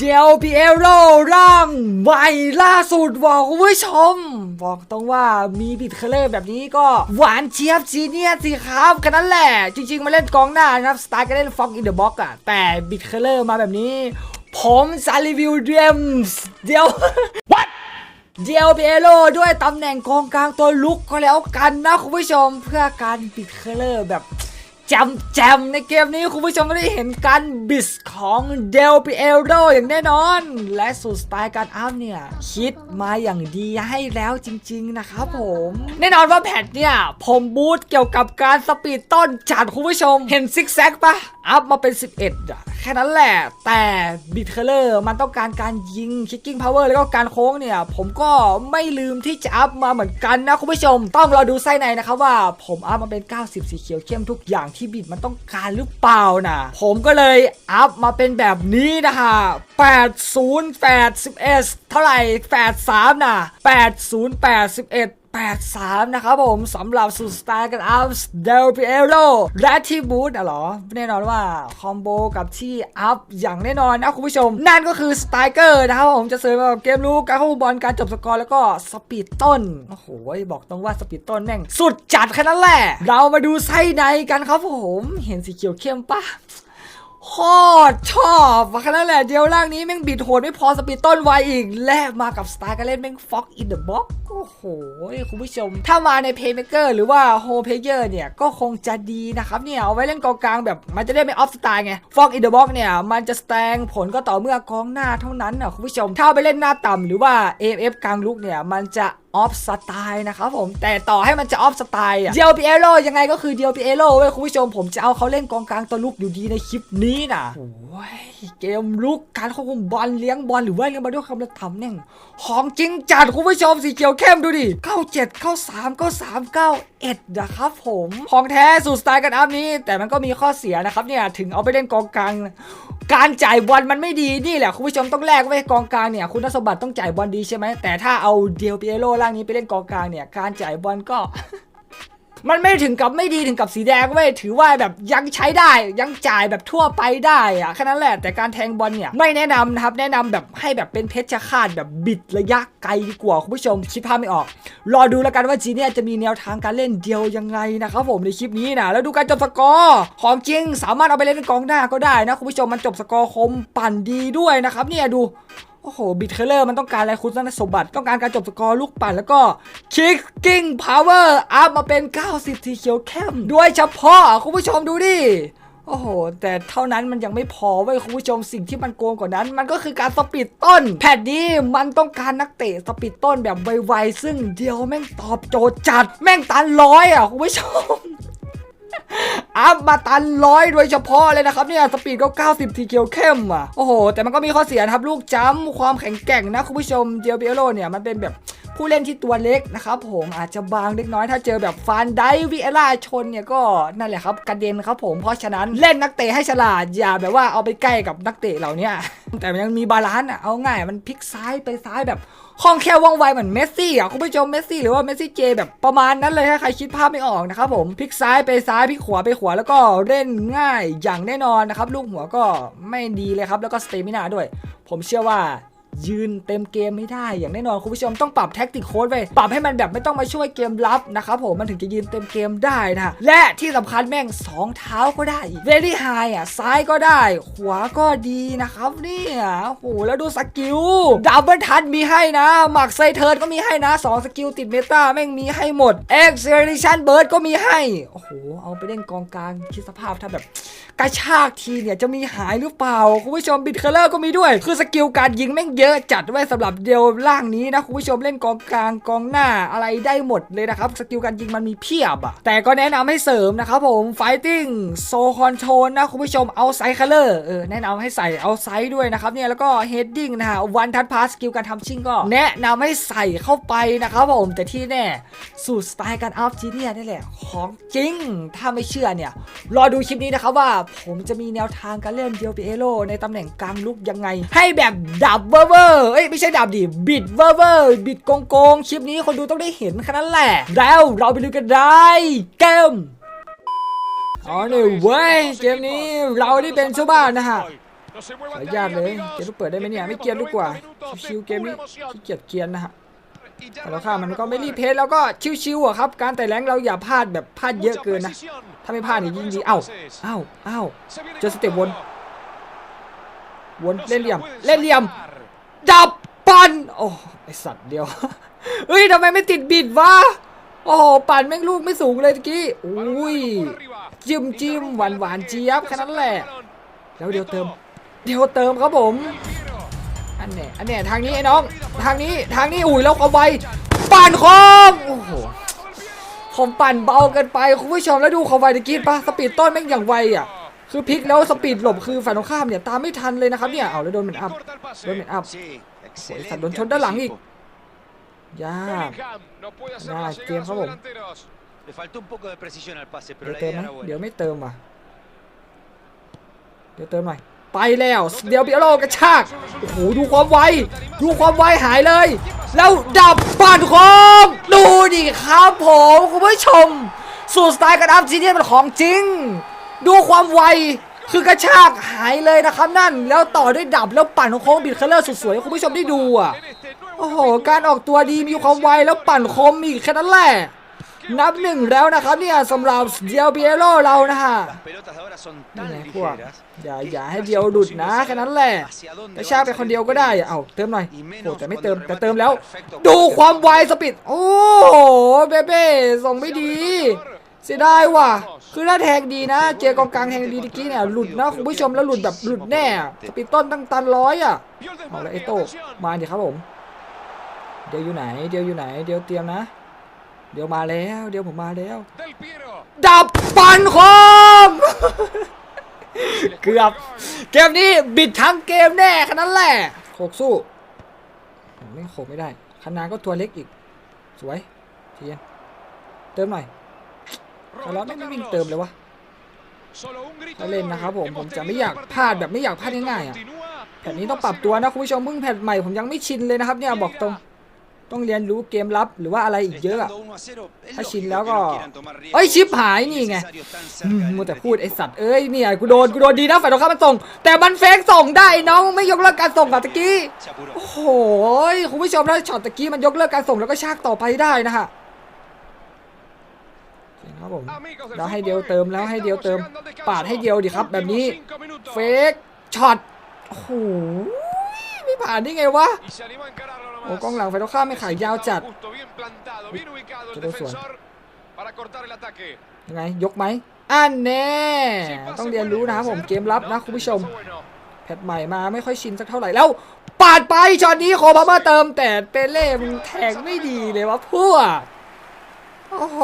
เจลพีเอโรร่างใหม่ล่าสุดบอกคุณผู้ชม บอกตรงว่ามีบิดเคลเลอร์แบบนี้ก็หวานเจี๊ยบจีเนียสสิครับแค่นั้นแหละ จริง ๆ มาเล่นกองหน้านะครับ สไตล์ก็เล่นฟ็อกอินเดอะบ็อกอะแต่บิดเคลเลอร์มาแบบนี้ ผมจะรีวิวเดมส์เดี๋ยว What เดียวเบโลด้วยตำแหน่งกองกลางตัวลุกก็แล้วกันนะคุณผู้ชมเพื่อการบิดเคลเลอร์แบบ จำแจมในเกมนี้คุณผู้ชมไม่ได้เห็นการบิสของเดลปิเอโรอย่างแน่นอน และสูตรสไตล์การอัพเนี่ยคิดมาอย่างดีให้แล้วจริง ๆ นะครับผม แน่นอนว่าแพทเนี่ย ผมบูตเกี่ยวกับการสปีดต้นจัดคุณผู้ชม เห็นซิกแซกปะอัพมาเป็น 11อะ ค่นั้นแหละ แต่บิดเคลเลอร์มันต้องการการยิงคิกกิ้งพาวเวอร์แล้วก็การโค้งเนี่ย ผมก็ไม่ลืมที่จะอัพมาเหมือนกันนะคุณผู้ชม ต้องรอดูไส้ในนะครับว่าผมอัพมาเป็น 90 สีเขียวเข้มทุกอย่างที่บิดมันต้องการหรือเปล่านะผมก็เลยอัพมาเป็นแบบนี้นะฮะ80 81 เท่าไหร่ 83นะ80 81 83 นะครับผมสำหรับสุดสไตล์กันอัพเดลปิเอโรและที่บูธอะเหรอ แน่นอนว่าคอมโบกับที่อัพอย่างแน่นอนนะคุณผู้ชม นั่นก็คือสไตเกอร์นะครับผมจะเสริมกับเกมรู้การเข้าบอลการจบสกอร์แล้วก็สปีดต้น โอ้โห บอกตรงว่าสปีดต้นแม่งสุดจัดแค่นั้นแหละ เรามาดูไส้ในกันครับผม เห็นสีเขียวเข้มปะ โคตรชอบว่าแค่นั้นแหละเดียวล่างนี้แม่งบิดโหดไม่พอสปีดต้นไวอีก และมากับสไตล์การเล่นแม่งฟ็อกอินเดอะบ็อกโอ้โห คุณผู้ชม ถ้ามาในเพย์เมเกอร์หรือว่าโฮเพเยอร์เนี่ย ก็คงจะดีนะครับเนี่ย เอาไว้เล่นกองกลางแบบมันจะได้ไม่ออฟสไตล์ไงฟ็อกอินเดอะบ็อกเนี่ย มันจะสแตงผลก็ต่อเมื่อกองหน้าเท่านั้นนะคุณผู้ชมถ้าไปเล่นหน้าต่ำหรือว่า AF กลางลุกเนี่ยมันจะ ออฟสไตล์นะครับผมแต่ต่อให้มันจะออฟสไตล์อะเดียวปีเอโรยังไงก็คือเดียวปีเอโรเว้ยคุณผู้ชมผมจะเอาเขาเล่นกองกลางตัวลุกอยู่ดีในคลิปนี้นะโอ้ย เกมลุกการควบคุมบอลเลี้ยงบอลหรือว่าเลี้ยงบอลด้วยคำละทำเนี่ยของจริงจัดคุณผู้ชมสีเขียวเข้มดูดิเข้าเจ็ดเข้าสามเข้าสามเข้าเอ็ดนะครับผมของแท้สูตรสไตล์กันอัพนี้ แต่มันก็มีข้อเสียนะครับเนี่ยถึงเอาไปเล่นกองกลางการจ่ายบอลมันไม่ดีนี่แหละคุณผู้ชมต้องแลกไว้กองกลางเนี่ยคุณสมบัติต้องจ่ายบอลดีใช่ไหมแต่ถ้าเอาเดียวเปียโร่ร่างนี้ไปเล่นกองกลางเนี่ยการจ่ายบอลก็ มันไม่ถึงกับไม่ดีถึงกับสีแดงเว้ยถือว่าแบบยังใช้ได้ยังจ่ายแบบทั่วไปได้อะแค่นั้นแหละแต่การแทงบอลเนี่ยไม่แนะนำนะครับแนะนำแบบให้แบบเป็นเพชรฆาตแบบบิดระยะไกลดีกว่าคุณผู้ชมคิดภาพไม่ออก รอดูแล้วกันว่าจีเนี่ยจะมีแนวทางการเล่นเดียวยังไงนะครับผมในคลิปนี้นะแล้วดูการจบสกอร์ของจริงสามารถเอาไปเล่นเป็นกองหน้าก็ได้นะคุณผู้ชมมันจบสกอร์คมปั่นดีด้วยนะครับเนี่ยดู โอ้โหบิดเคลเลอร์มันต้องการอะไรคุณสมบัติ ต้องการการจบสกอร์ลูกปั่นแล้วก็คิกกิ้งพาวเวอร์อัพมาเป็น 90 ทีเขียวเข้มด้วยเฉพาะคุณผู้ชมดูดิโอ้โห แต่เท่านั้นมันยังไม่พอเว้ยคุณผู้ชมสิ่งที่มันโกงกว่านั้น มันก็คือการสปีดต้น แพทนี้มันต้องการนักเตะสปีดต้นแบบไวๆซึ่งเดียวแม่งตอบโจทย์จัด แม่งตันร้อยอะคุณผู้ชม อัพมาตันร้อยโดยเฉพาะเลยนะครับเนี่ยสปีดก็ 90 ทีเกียวเข้มอะโอ้โห แต่มันก็มีข้อเสียนะครับลูกจ้ำความแข็งแกร่งนะคุณผู้ชมเดียวเบโลเนี่ยมันเป็นแบบผู้เล่นที่ตัวเล็กนะครับผมอาจจะบางเล็กน้อยถ้าเจอแบบฟานไดวิเอล่าชนเนี่ยก็นั่นแหละครับกระเด็นครับผมเพราะฉะนั้นเล่นนักเตะให้ฉลาดอย่าแบบว่าเอาไปใกล้กับนักเตะเหล่านี้แต่มันยังมีบาลานซ์อะเอาง่ายมันพลิกซ้ายไปซ้ายแบบ คล่องแคล่วว่องไวเหมือนเมสซี่อะคุณผู้ชมเมสซี่หรือว่าเมสซี่เจแบบประมาณนั้นเลยถ้าใครคิดภาพไม่ออกนะครับผมพลิกซ้ายไปซ้ายพลิกขวาไปขวาแล้วก็เล่นง่ายอย่างแน่นอนนะครับลูกหัวก็ไม่ดีเลยครับแล้วก็สเตมินาด้วย ผมเชื่อว่า ยืนเต็มเกมไม่ได้ อย่างแน่นอนคุณผู้ชมต้องปรับแท็กติกโค้ดไปปรับให้มันแบบไม่ต้องมาช่วยเกมรับนะครับผมมันถึงจะยืนเต็มเกมได้นะและที่สำคัญแม่งสองเท้าก็ได้เวลี่ไฮอะซ้ายก็ได้ ขวาก็ดีนะครับเนี่ยโอ้โหแล้วดูสกิลดับเบิลทัชมีให้นะหมักไซเทิร์นก็มีให้นะ 2 สกิลติดเมตาแม่งมีให้หมด e x c e l e r a t i o n Burst ก็มีให้โอ้โหเอาไปเล่นกองกลางคิดสภาพถ้าแบบ กระชากทีเนี่ยจะมีหายหรือเปล่า คุณผู้ชมบิดเคลเลอร์ก็มีด้วย คือสกิลการยิงแม่งเยอะจัดไว้สำหรับเดียวล่างนี้นะคุณผู้ชมเล่นกองกลางกองหน้าอะไรได้หมดเลยนะครับ สกิลการยิงมันมีเพียบอะแต่ก็แนะนำให้เสริมนะครับผม Fighting So Control นะคุณผู้ชมเอาไซค์เคลเลอร์เออแนะนำให้ใส่เอาไซด์ด้วยนะครับเนี่ยแล้วก็ Heading นะฮะวันทัดพาสสกิลการทำชิ่งก็ แนะนำให้ใส่เข้าไปนะครับผมแต่ที่แน่สูตรสไตล์การอัพจีเนี่ยนี่แหละของจริงถ้าไม่เชื่อเนี่ยรอดูคลิปนี้นะครับว่าผมจะมีแนวทางการเล่นเดียวเปเอโรในตำแหน่งกลางลุกยังไง ให้แบบดับเวอร์เวอร์เอ้ยไม่ใช่ดับดิบิดเวอร์เวอร์บิดโกงโกงคลิปนี้คนดูต้องได้เห็นแค่นั้นแหละ แล้วเราไปดูกันได้เกมอ๋อเนี่ยเว้ยเกมนี้เราที่เป็นชาวบ้านนะฮะขออนุญาตเลยเกมลูกเปิดได้ไหมเนี่ยไม่เกียนลูกกว่าชิวๆเกมนี้ขี้เกียจเกียนนะฮะ แต่เราค่ามันก็ไม่รีเพจแล้วก็ชิวๆอะครับ การแต่แรงเราอย่าพลาดแบบพลาดเยอะเกินนะ ถ้าไม่พลาดนี่ยิ่งดีเอ้าเอ้าเอ้าเจอสเต็ปวนวนเล่นเหลี่ยมเล่นเหลี่ยม ดับปั่นโอ้ไอสัตว์เดียวเฮ้ยทำไมไม่ติดบิดวะโอ้ปั่นแม่งลูกไม่สูงเลยตะกี้อุ้ยจิ้มจิ้มหวานหวานเจี๊ยบแค่นั้นแหละ แล้วเดี๋ยวเติม เดี๋ยวเติมครับผม อันเนี้ยอันเนี้ยทางนี้ไอ้น้อง ทางนี้ทางนี้อุ้ยแล้วความไวปั่นคอมโอ้โหผมปั่นเบาเกินไปคุณผู้ชมแล้วดูความไวตะกี้ปะสปีดต้นแม่งอย่างไวอะคือพลิกแล้วสปีดหลบคือฝ่ายตรงข้ามเนี่ยตามไม่ทันเลยนะครับเนี่ยเอาแล้วโดนเหมือนอัพโดนเหมือนอัพ Sí, Ôi, excelente Sandón chón đã lắng anticipo. ยาก Nada, Nada, ¿quién tiempo, vamos. Le faltó un poco de precisión al pase, เดี๋ย pero ว la เติม idea ไหม era เดี๋ยว buena. ไม่เติมว่ะเดี๋ยวเติมหน่อย ไปแล้ว เดี๋ยวเบียโลกระชากโอ้โหดูความไวดูความไวหายเลย แล้วดับปั่นค้งดูดิครับผมคุณผู้ชม สูตรสไตล์การอัพจีเนียเป็นของจริง ดูความไวคือกระชากหายเลยนะครับนั่น แล้วต่อด้วยดับแล้วปั่นโค้งบิดเคลเลอร์สุดสวยคุณผู้ชมได้ดูอะโอ้โห การออกตัวดีมีความไวแล้วปั่นคมอีกแค่นั้นแหละ นับหนึ่งแล้วนะครับเนี่ยสำหรับเดียวเบียโลเรานะฮะ Las pelotas de ahora son นี่ tan ไงพวก ligeras อย่าอย่าให้เดียวหลุดนะแค่นั้นแหละ hacia dónde กระชากไป van คนเดียวก็ได้อะเอ้าเติมหน่อย y โอ้ menos แต่ไม่ cuando เติม el แต่ remate เติม es แล้ว perfecto ดู porque ความไวสปีดโอ้โหเบเบ้ส่งไม่ดีเสียดายว่ะ คือถ้าแทงดีนะ เจอกองกลางแทงดีตะกี้เนี่ยหลุดนะคุณผู้ชมแล้วหลุดแบบหลุดแน่อะสปีดต้นตั้งตันร้อยอะเอาละไอโต้มาดิครับผม เดี๋ยวอยู่ไหน เดี๋ยวอยู่ไหน เดี๋ยวเตรียมนะ เดี๋ยวมาแล้ว เดี๋ยวผมมาแล้ว ดับปันคมเกือบ เกมนี้บิดทั้งเกมแน่แค่นั้นแหละโขกสู้ไม่โขกไม่ได้คณาก็ตัวเล็กอีก สวยเทียนเติมหน่อยแต่เราไม่ไม่วิ่งเติมเลยวะถ้าเล่นนะครับผม ผมจะไม่อยากพลาดแบบไม่อยากพลาดง่ายๆอะแผ่นนี้ต้องปรับตัวนะคุณผู้ชมเพิ่งแผ่นใหม่ผมยังไม่ชินเลยนะครับเนี่ยบอกตรง ต้องเรียนรู้เกมลับหรือว่าอะไรอีกเยอะอะ estando 1 a 0, es ถ้าชิน lógico แล้ว que ก็ no quieran tomar riesgos เอ้ยชิปหายนี่ไง innecesarios tan อืม cerca del มัวแต่ gol พูด del ไอ equipo. สัตว์เอ้ยเนี่ยกูโดนกูโดนดีนะฝ่ายตรงข้ามมันส่ง แต่มันเฟกส่งได้น้องไม่ยกเลิกการส่งกับตะกี้ Se apuró. โอ้โหคุณผู้ชมถ้าช็อตตะกี้มันยกเลิกการส่งแล้วก็ชากต่อไปได้นะฮะโอเคครับผมแล้วให้เดียวเติมแล้วให้เดียวเติม ปาดให้เดียวดิครับ แบบนี้เฟกช็อตโอ้โหไม่ผ่านได้ไงวะ โอ้กองหลังไฟตรงข้ามไม่ขายยาวจัดจะโดนสวนยังไงยกไหมอันแน่ต้องเรียนรู้นะครับผมเกมลับนะคุณผู้ชมแพทใหม่มาไม่ค่อยชินสักเท่าไหร่แล้วปาดไปช็อตนี้โคบามาเติมแต่เปเล่มึงแทงไม่ดีเลยวะพวกโอ้โห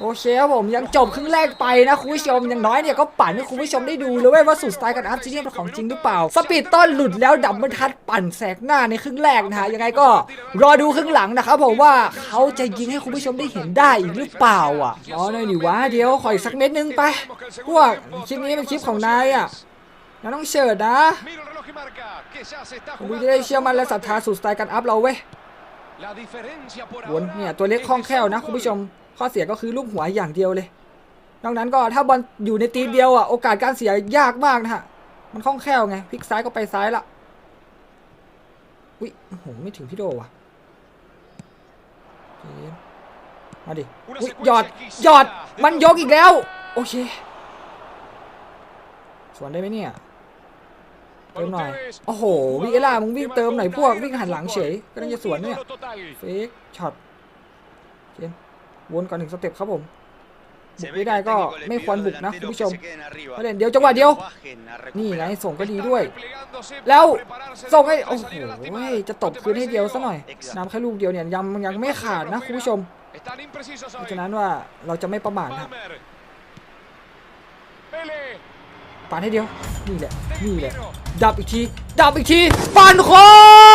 โอเคครับผมยังจบครึ่งแรกไปนะคุณผู้ชมอย่างน้อยเนี่ยก็ปั่นให้คุณผู้ชมได้ดูเลยเว้ยว่าสูตรสไตล์การอัพจีเนียเป็นของจริงหรือเปล่า สปีดต้นหลุดแล้วดับเบิลทัดปั่นแสกหน้าในครึ่งแรกนะฮะยังไงก็รอดูครึ่งหลังนะครับผมว่าเขาจะยิงให้คุณผู้ชมได้เห็นได้อีกหรือเปล่าอะรอหน่อยดิวะเดี๋ยวขออีกสักเม็ดนึงไปพวกคลิปนี้เป็นคลิปของนายอะนายต้องเชิดนะดูจะได้เชื่อมั่นและศรัทธาสู่สไตล์การอัพเราเว้ยวนเนี่ยตัวเล็กคล่องแคล่วนะคุณผู้ชม ข้อเสียก็คือลูกหัวอย่างเดียวเลยนอกนั้นก็ถ้าบอลอยู่ในตีเดียวอะโอกาสการเสียยากมากนะฮะมันคล่องแคล่วไงพลิกซ้ายก็ไปซ้ายละอุ้ยโอ้โหไม่ถึงพี่โดว่ะมาดิอุ้ยหยอดหยอดมันยกอีกแล้ว โอเคสวนได้ไหมเนี่ยเติมหน่อย โอ้โหวิเอล่ามึงวิ่งเติมหน่อยพวกวิ่งหันหลังเฉยก็น่าจะสวนเนี่ยเฟกช็อตเจน วนก่อนหนึ่งสเต็ปครับผมบุ Se ก ve ไม่ que ได้ el ก็ técnico le ไม่ pidió ควร a los บุกนะคุณ delanteros ผู้ชม que se queden arriba, ประเด็นเดี๋ยวจังหวะเดียว que bajen a นี่ไง recuperar. ส่งก็ดีด้วย แล้วส่งให้โอ้โหจะตบคืนให้เดียวซะหน่อยน้ำแค่ลูกเดียวเนี่ยยังยังไม่ขาดนะคุณผู้ชมเพราะฉะนั้นว่าเราจะไม่ประมาทนะปาดให้เดียว นี่แหละ นี่แหละ ดับอีกที ดับอีกที ปั่นโค้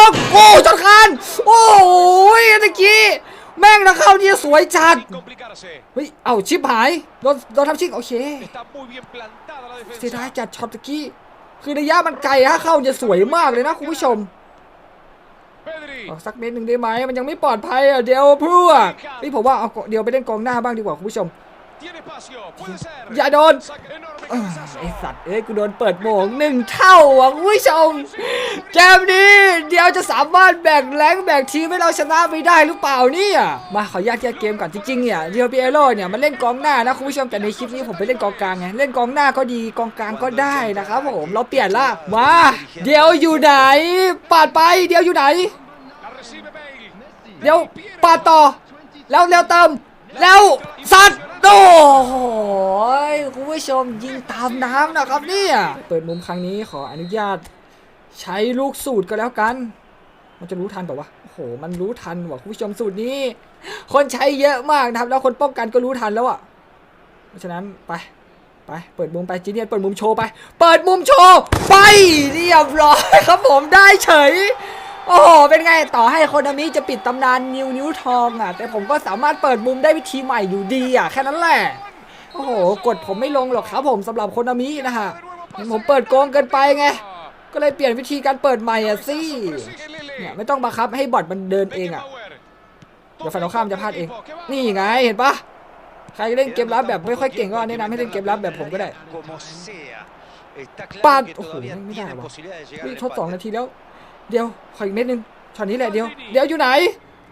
งโอ้จอดคาน โอ้ยตะกี้ แม่งนะเข้าเนี่ยสวยจัด เฮ้ย เอ้าชิปหายโดนโดนทับชิงโอเคเสียดายจัดช็อตตะกี้ คือระยะมันไกลฮะเข้าจะสวยมากเลยนะคุณผู้ชมออกสักเม็ดหนึ่งได้ไหมมันยังไม่ปลอดภัยอะเดี๋ยวพวกนี่ผมว่าเอาเดี๋ยวไปเล่นกองหน้าบ้างดีกว่าคุณผู้ชม Tiene espacio, puede ser. อย่าโดน Saca enorme เอ้ย cabezazo. ไอสัตว์เอ้ยกูโดนเปิดโหมงหนึ่งเท่าอะคุณผู้ชมเกมนี้เดี๋ยวจะสามารถแบ่งแรงแบ่งทีมให้เราชนะไปได้หรือเปล่าเนี่ยมาขออนุญาตแยกเกมก่อนจริงๆเนี่ยเดียวเปียโรเนี่ยมันเล่นกองหน้านะคุณผู้ชมแต่ในคลิปนี้ผมไปเล่นกองกลางไงเล่นกองหน้าก็ดีกองกลางก็ได้นะครับผมเราเปลี่ยนละมาเดี๋ยวอยู่ไหนปาดไปเดี๋ยวอยู่ไหน La recibe Bale. เดี๋ยวปาดต่อ แล้วเร็วเติมแล้วสัตว์ โอ้โหคุณผู้ชมยิงตามน้ำนะครับเนี่ยเปิดมุมครั้งนี้ขออนุญาต ใช้ลูกสูตรก็แล้วกัน มันจะรู้ทันเปล่าวะโอ้โห มันรู้ทันว่ะคุณผู้ชมสูตรนี้ คนใช้เยอะมากนะครับ แล้วคนป้องกันก็รู้ทันแล้วอะ เพราะฉะนั้นไปไปเปิดมุมไปจีเนียนเปิดมุมโชว์ไป เปิดมุมโชว์ไปเรียบร้อยครับผมได้เฉย โอ้โห เป็นไงต่อให้โคนามิจะปิดตำนานนิ้วนิ้วทองอะ แต่ผมก็สามารถเปิดมุมได้วิธีใหม่อยู่ดีอะ แค่นั้นแหละ โอ้โห กดผมไม่ลงหรอกครับผมสำหรับโคนามินะฮะเห็นผมเปิดโกงเกินไปไง ก็เลยเปลี่ยนวิธีการเปิดใหม่อะสิ Persigue Lele. เนี่ยไม่ต้องบังคับให้บอทมันเดินเองอะ Beckenbauer. เดี๋ยวฝ่ายตรงข้ามจะพลาดเอง นี่ไงเห็นปะใครเล่นเกมรับแบบไม่ค่อยเก่งก็แนะนำให้เล่นเกมรับแบบผมก็ได้ Como sea. Está Pad. claro que Ojo, todavía mira, tienen va. posibilidad de llegar นี่ al ทดสอง empate. นาทีแล้ว เดียว ขออีกเม็ดหนึงช็อตนี้แหละเดียว เดียวอยู่ไหน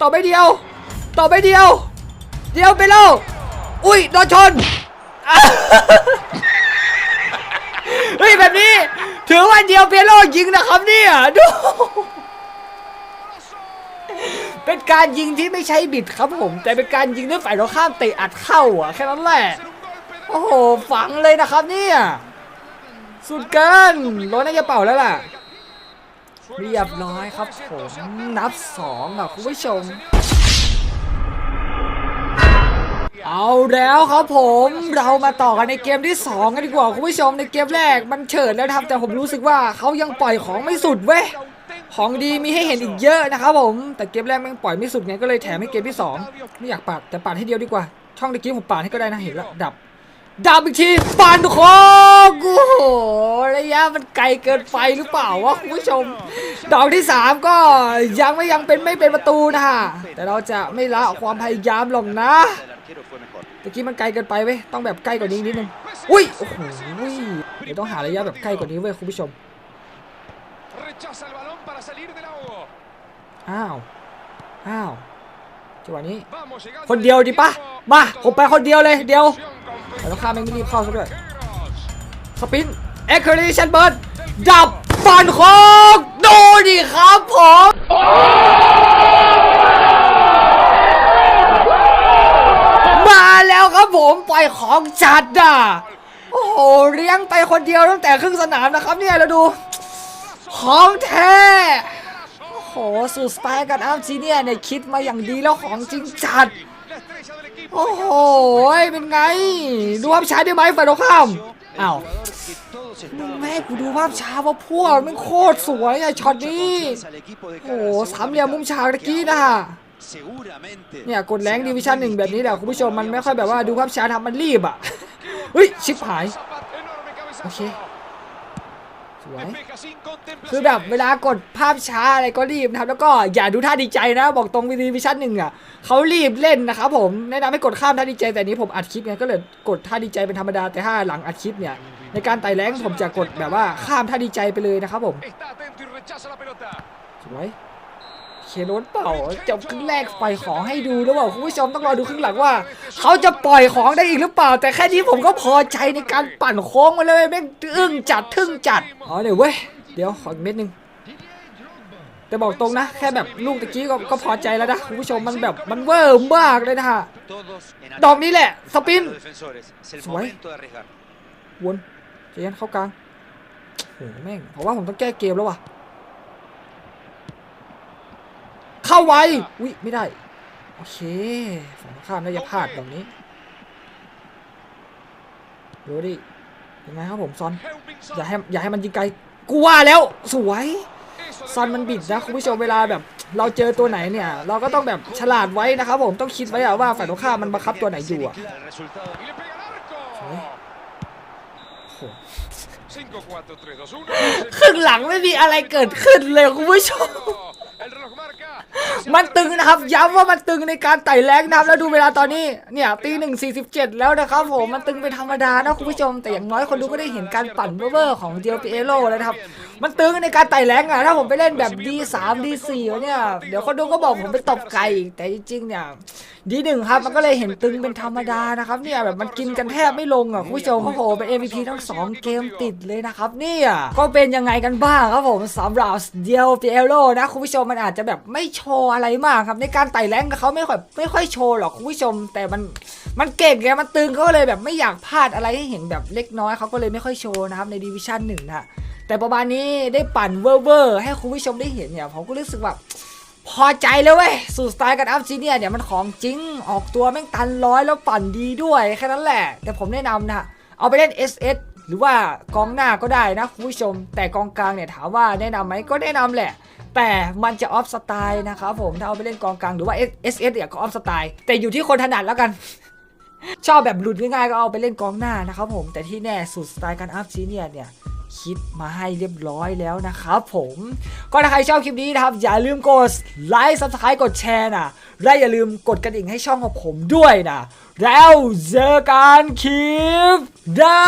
ต่อไปเดียว ต่อไปเดียว เดียวไปแล้ว อุ้ยโดนชนอะเฮ้ยแบบนี้ ถือว่าเดียวเปโลยิงนะครับเนี่ยดู เป็นการยิงที่ไม่ใช่บิดครับผม แต่เป็นการยิงด้วยฝ่ายตรงข้ามเตะอัดเข้าอะแค่นั้นแหละ Hacer un golpe de โอ้โห ฝังเลยนะครับเนี่ย สุดเกินร้อยน่าจะเป่าแล้วล่ะ Suena เรียบร้อยครับผมนับสองอะคุณผู้ชม เอาแล้วครับผมเรามาต่อกันในเกมที่ 2 กันดีกว่าคุณผู้ชมในเกมแรกมันเฉิดแล้วนะครับแต่ผมรู้สึกว่าเขายังปล่อยของไม่สุดเว้ยของดีมีให้เห็นอีกเยอะนะครับผมแต่เกมแรกแม่งปล่อยไม่สุดไงก็เลยแถมให้เกมที่ 2 ไม่อยากปาดแต่ปาดให้เดียวดีกว่า ช่องตะกี้ผมปาดให้ก็ได้นะเห็นแล้วดับ ดับอีกทีปานโคกโอ้โหระยะมันไกลเกินไปหรือเปล่าวะคุณผู้ชม ดอกที่ 3 ก็ยังไม่ยังเป็นไม่เป็นประตูนะฮะแต่เราจะไม่ละความพยายามหรอกนะตะกี้มันไกลเกินไปเว้ยต้องแบบใกล้กว่านี้นิดนึงอุ้ยโอ้โหเดี๋ยวต้องหาระยะแบบใกล้กว่านี้เว้ยคุณผู้ชมอ้าวอ้าวจังหวะนี้ คนเดียวดิปะมาผมไปคนเดียวเลยเดียว แต่ต้องข้าแม่งไม่รีบเข้าซะด้วยสปินเอ็กซ์เรชันเบิร์ดดับฟันโคกดูดิครับผมมาแล้วครับผมปล่อยของจัดอะโอ้โหเลี้ยงไปคนเดียวตั้งแต่ครึ่งสนามนะครับเนี่ยเราดู ของแท้โอ้โหสูตรสไตล์กันอ้ามจีเนี่ยเนี่ยคิดมาอย่างดีแล้วของจริงจัด โอ้โห เป็นไง ดูภาพช้าได้ไหมฝ่ายตรงข้ามอ้าว Jugador que todos มึง estaban แม่กูดูภาพช้าว่าพวกมันโคตรสวยอะช็อตนี้ confianza al equipo de โอ้ cara โห a la สาม segunda เหลี่ยมมุม mitad, ฉากตะกี้ que นะ ahora seguramente เนี่ยกดแรง será ดิวิชั่น muy หนึ่งแบบนี้แหละ distinto คุณผู้ชม como มัน lo ไม่ค่อยแบบว่า habíamos ดูภาพช้าทำมันรีบอะเฮ้ยชิบหาย Zapat, enorme cabezazo. Ok. สวยคือแบบเวลากดภาพช้าอะไรก็รีบนะครับ แล้วก็อย่าดูท่าดีใจนะ บอกตรงวีดีวิชั่นหนึ่งอะเขารีบเล่นนะครับผมแนะนำให้กดข้ามท่าดีใจแต่นี้ผมอัดคลิปไงก็เลยกดท่าดีใจเป็นธรรมดาแต่ถ้าหลังอัดคลิปเนี่ยในการไต่แรงผมจะกดแบบว่าข้ามท่าดีใจไปเลยนะครับผมสวย เคโรนเปล่าจบครึ่งแรกปล่อยของให้ดูแล้วเปล่าคุณผู้ชมต้องรอดูครึ่งหลังว่า เขาจะปล่อยของได้อีกหรือเปล่า แต่แค่นี้ผมก็พอใจในการปั่นโค้งมาเลยแม่งอึ้งจัดทึ่งจัดอ๋อเดี๋ยวเว้ยเดี๋ยวขออีกเม็ดหนึงแต่บอกตรงนะ แค่แบบลูกตะกี้ก็ก็พอใจแล้วนะคุณผู้ชมมันแบบมันเวอร์มากเลยนะฮะดอกนี้แหละ สปิน los defensores. Es el Suave. momento de arriesgar. วนเจนเข้ากลางโอ้แม่งผมว่าผมต้องแก้เกมแล้วว่ะ เข้าไวอุ้ยไม่ได้ โอเคฝั่งตรงข้ามน่าจะพลาดแบบนี้ดูดิยังไงครับผมซอน Heung-min อย่า Son. ให้อย่าให้มันยิงไกลกูว่าแล้วสวย Eso ซอนมันบิดนะคุณผู้ชมเวลาแบบ เราเจอตัวไหนเนี่ย เราก็ต้องแบบฉลาดไว้นะครับผมต้องคิดไว้อะว่าฝ่ายตรงข้ามมันบังคับตัวไหนอยู่อะ El resultado Y le pega al arco. โอ้โห 5, 4, 3, 2, 1. ครึ่งหลังไม่มีอะไรเกิดขึ้นเลยคุณผู้ชม El reloj marca. มันตึงนะครับ ย้ำว่ามันตึงในการไต่แรงนะครับแล้วดูเวลาตอนนี้เนี่ยตีหนึ่งสี่สิบเจ็ดแล้วนะครับผมมันตึงเป็นธรรมดานะคุณผู้ชมแต่อย่างน้อยคนดูก็ได้เห็นการปั่นเบอร์ของเดียวปีเอโร่แล้วนะครับมันตึงในการไต่แรงอะถ้าผมไปเล่นแบบ D3 D4 วะเนี่ย เดี๋ยวคนดูก็บอกผมไปตบไก่อีกแต่จริงๆเนี่ยดีหนึ่งครับมันก็เลยเห็นตึงเป็นธรรมดานะครับเนี่ยแบบมันกินกันแทบไม่ลงอะคุณผู้ชมโอ้โหเป็น MVP ทั้ง 2 เกมติดเลยนะครับเนี่ยก็เป็นยังไงกันบ้างครับผมสำหรับเดียวเปียโรนะคุณผู้ชมมันอาจจะแบบไม่โชว์อะไรมากครับในการไต่แรงกับเขาไม่ค่อยไม่ค่อยโชว์หรอกคุณผู้ชม แต่มันมันเก่งไงมันตึงเขาก็เลยแบบไม่อยากพลาดอะไรให้เห็นแบบเล็กน้อยเขาก็เลยไม่ค่อยโชว์นะครับในดิวิชั่นหนึ่งนะ แต่ประมาณนี้ได้ปั่นเวอร์เวอร์ให้คุณผู้ชมได้เห็นเนี่ยผมก็รู้สึกแบบพอใจเลยเว้ยสูตรสไตล์กันอัพจีเนี่ยเนี่ยมันของจริงออกตัวแม่งตันร้อยแล้วปั่นดีด้วยแค่นั้นแหละ แต่ผมแนะนำนะเอาไปเล่น SS หรือว่ากองหน้าก็ได้นะคุณผู้ชม แต่กองกลางเนี่ยถามว่าแนะนำไหมก็แนะนำแหละ แต่มันจะออฟสไตล์นะครับผมถ้าเอาไปเล่นกองกลางหรือว่า SS เนี่ยก็ออฟสไตล์แต่อยู่ที่คนถนัดแล้วกันชอบแบบหลุดง่ายๆก็เอาไปเล่นกองหน้านะครับผมแต่ที่แน่สูตรสไตล์การอัพจีเนี่ยเนี่ย คิดมาให้เรียบร้อยแล้วนะครับผม ก็ถ้าใครชอบคลิปนี้นะครับ อย่าลืมกดไลค์ subscribe กดแชร์นะและอย่าลืมกดกระดิ่งให้ช่องของผมด้วยนะ แล้วเจอกันคลิปหน้า